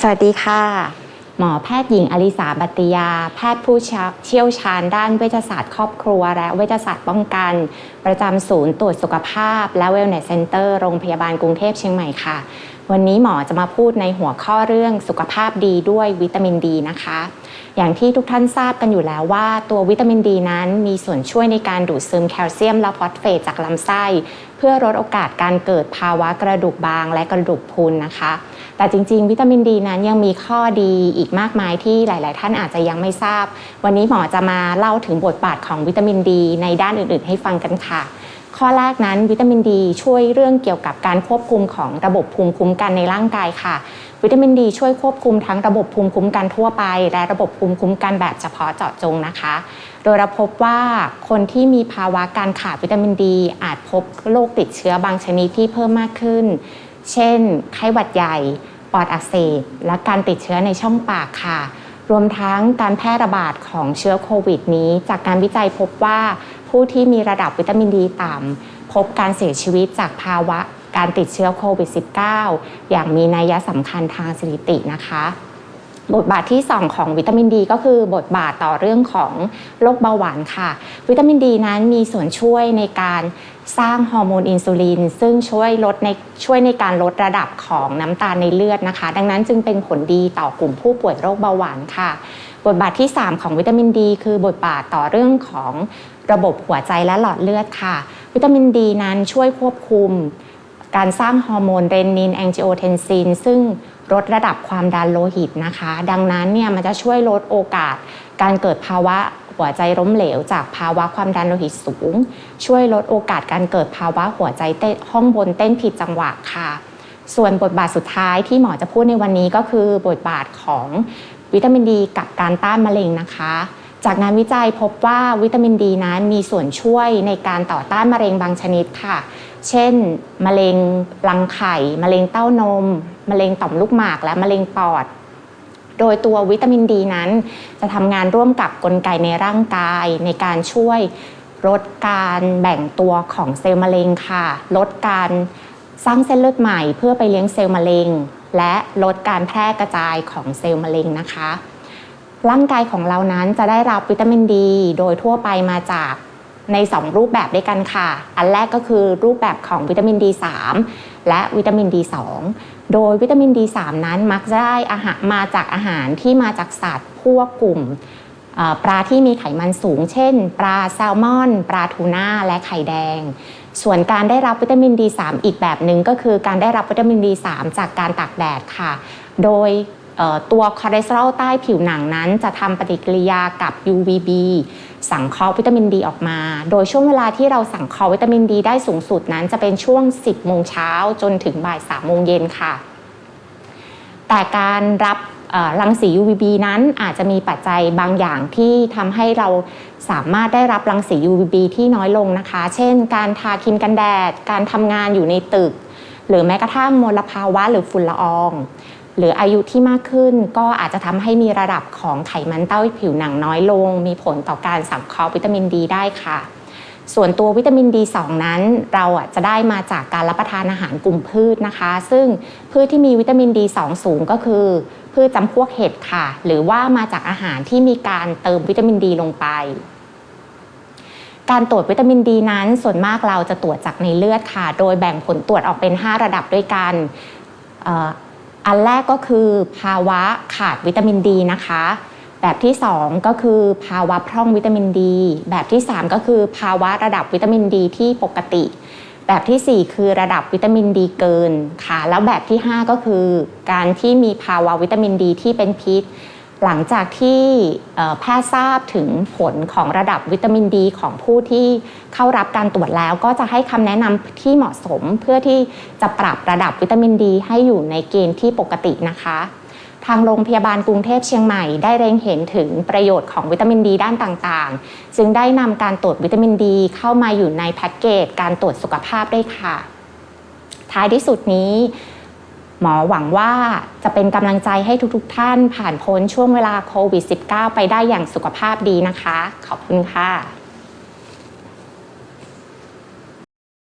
สวัสดีค่ะ หมอแพทย์หญิงอลิสาบัติยา แพทย์ผู้เชี่ยวชาญด้านเวชศาสตร์ครอบครัว และเวชศาสตร์ป้องกัน ประจำศูนย์ตรวจสุขภาพ และเวลเนสเซ็นเตอร์โรงพยาบาลกรุงเทพเชียงใหม่ค่ะ วันนี้หมอจะมาพูดในหัวข้อเรื่องสุขภาพดีด้วยวิตามินดีนะคะ อย่างที่ทุกท่านทราบกันอยู่แล้วว่า ตัววิตามินดีนั้นมีส่วนช่วยในการดูดซึมแคลเซียมและฟอสเฟตจากลำไส้ เพื่อลดโอกาสการเกิดภาวะกระดูกบางและกระดูกพรุนนะคะ แต่จริง ๆ วิตามินดีนั้นยังมีข้อดีอีกมากมายที่หลาย ๆ ท่านอาจจะยังไม่ทราบ วันนี้หมอจะมาเล่าถึงบทบาทของวิตามินดี ในด้านอื่น ๆ ให้ฟังกันค่ะข้อแรกนั้นวิตามินดีช่วยเรื่องเกี่ยวกับการควบคุมของระบบภูมิคุ้มกันในร่างกายค่ะ วิตามินดีช่วยควบคุมทั้งระบบภูมิคุ้มกันทั่วไป และระบบภูมิคุ้มกันแบบเฉพาะเจาะจงนะคะ โดยเราพบว่าคนที่มีภาวะการขาดวิตามินดี อาจพบโรคติดเชื้อบางชนิดที่เพิ่มมากขึ้น เช่น ไข้หวัดใหญ่ ปอดอักเสบ และการติดเชื้อในช่องปากค่ะรวมทั้งการแพร่ระบาดของเชื้อโควิดนี้ จากการวิจัยพบว่าผู้ที่มีระดับวิตามินดีต่ำพบการเสียชีวิตจากภาวะ การติดเชื้อโควิด -19 อย่างมีนัยสำคัญทางสถิตินะคะ บทบาทที่ 2 ของวิตามินดีก็คือบทบาทต่อเรื่องของโรคเบาหวานค่ะ วิตามินดีนั้นมีส่วนช่วยในการสร้างฮอร์โมนอินซูลิน ซึ่งช่วยลดในช่วยในการลดระดับของน้ำตาลในเลือดนะคะ ดังนั้นจึงเป็นผลดีต่อกลุ่มผู้ป่วยโรคเบาหวานค่ะ บทบาทที่ 3 ของวิตามินดี คือบทบาทต่อเรื่องของระบบหัวใจและหลอดเลือดค่ะ วิตามินดีนั้นช่วยควบคุม การสร้างฮอร์โมนเรนินแองจิโอเทนซินซึ่งลดระดับความดันโลหิตนะคะ ดังนั้นเนี่ยมันจะช่วยลดโอกาส การเกิดภาวะหัวใจล้มเหลว จากภาวะความดันโลหิตสูง ช่วยลดโอกาสการเกิดภาวะหัวใจเต้นห้องบนเต้นผิดจังหวะค่ะ ส่วนบทบาทสุดท้ายที่หมอจะพูดในวันนี้ก็คือบทบาทของวิตามินดีกับการต้านมะเร็งนะคะ จากงานวิจัยพบว่าวิตามินดีนั้นมีส่วนช่วยในการต่อต้านมะเร็งบางชนิดค่ะ เช่น มะเร็งรังไข่ มะเร็งเต้านม มะเร็งต่อมลูกหมากและมะเร็งปอด โดยตัววิตามินดีนั้น จะทำงานร่วมกับกลไกในร่างกาย ในการช่วยลดการแบ่งตัวของเซลล์มะเร็งค่ะ ลดการสร้างเส้นเลือดใหม่เพื่อไปเลี้ยงเซลล์มะเร็ง และลดการแพร่กระจายของเซลล์มะเร็งนะคะ ร่างกายของเรานั้นจะได้รับวิตามินดี โดยทั่วไปมาจาก ใน 2 รูปแบบด้วยกันค่ะ อันแรกก็คือรูปแบบของวิตามิน D3 และวิตามิน D2 โดยวิตามิน D3 นั้นมักจะได้อาหารมาจากอาหารที่มาจากสัตว์พวกกลุ่มปลาที่มีไขมันสูง เช่น ปลาแซลมอน ปลาทูน่า และไข่แดง ส่วนการได้รับวิตามิน D3 อีกแบบหนึ่งก็คือการได้รับวิตามิน D3 จากการตากแดดค่ะ โดย ตัวคอเลสเตอรอลใต้ผิวหนังนั้นจะทำปฏิกิริยากับ UVB สังเคราะห์วิตามินดีออกมา โดยช่วงเวลาที่เราสังเคราะห์วิตามินดีได้สูงสุดนั้นจะเป็นช่วง 10 โมงเช้าจนถึงบ่าย 3 โมงเย็นค่ะ แต่การรับรังสี UVB นั้นอาจจะมีปัจจัยบางอย่างที่ทำให้เราสามารถได้รับรังสี UVB ที่น้อยลงนะคะ เช่น การทาครีมกันแดด การทำงานอยู่ในตึก หรือแม้กระทั่งมลภาวะหรือฝุ่นละออง หรืออายุที่มากขึ้น ก็อาจจะทำให้มีระดับของไขมันเต้าผิวหนังน้อยลง มีผลต่อการสังเคราะห์วิตามินดีได้ค่ะ ส่วนตัววิตามิน D2 นั้น เราจะได้มาจากการรับประทานอาหารกลุ่มพืชนะคะ ซึ่งพืชที่มีวิตามิน D2 สูงก็คือ พืชจำพวกเห็ดค่ะ หรือว่ามาจากอาหารที่มีการเติมวิตามินดีลงไปการตรวจวิตามินดีนั้น ส่วนมากเราจะตรวจจากในเลือดค่ะ โดยแบ่งผลตรวจออกเป็น 5 ระดับด้วยกัน อันแรกก็คือภาวะขาดวิตามินดีนะคะ แบบที่ 2 ก็คือภาวะพร่องวิตามินดี แบบที่ 3 ก็คือภาวะระดับวิตามินดีที่ปกติ แบบที่ 4 คือระดับวิตามินดีเกินค่ะ แล้วแบบที่ 5 ก็คือ การที่มีภาวะวิตามินดีที่เป็นพิษ หลังจากที่แพทย์ทราบถึงผลของระดับวิตามินดีของผู้ที่เข้ารับการตรวจแล้ว ก็จะให้คำแนะนำที่เหมาะสมเพื่อที่จะปรับระดับวิตามินดี ให้อยู่ในเกณฑ์ที่ปกตินะคะ ทางโรงพยาบาลกรุงเทพเชียงใหม่ได้เร็งเห็นถึงประโยชน์ของวิตามินดีด้านต่างๆ จึงได้นำการตรวจวิตามินดี เข้ามาอยู่ในแพ็กเกจการตรวจสุขภาพได้ค่ะ ท้ายที่สุดนี้ หมอหวังว่าจะเป็นกำลังใจให้ทุกๆทท่านผ่านพ้นช่วงเวลาโควิด -19 ไปได้อย่างสุขภาพดีนะคะ ขอบคุณค่ะ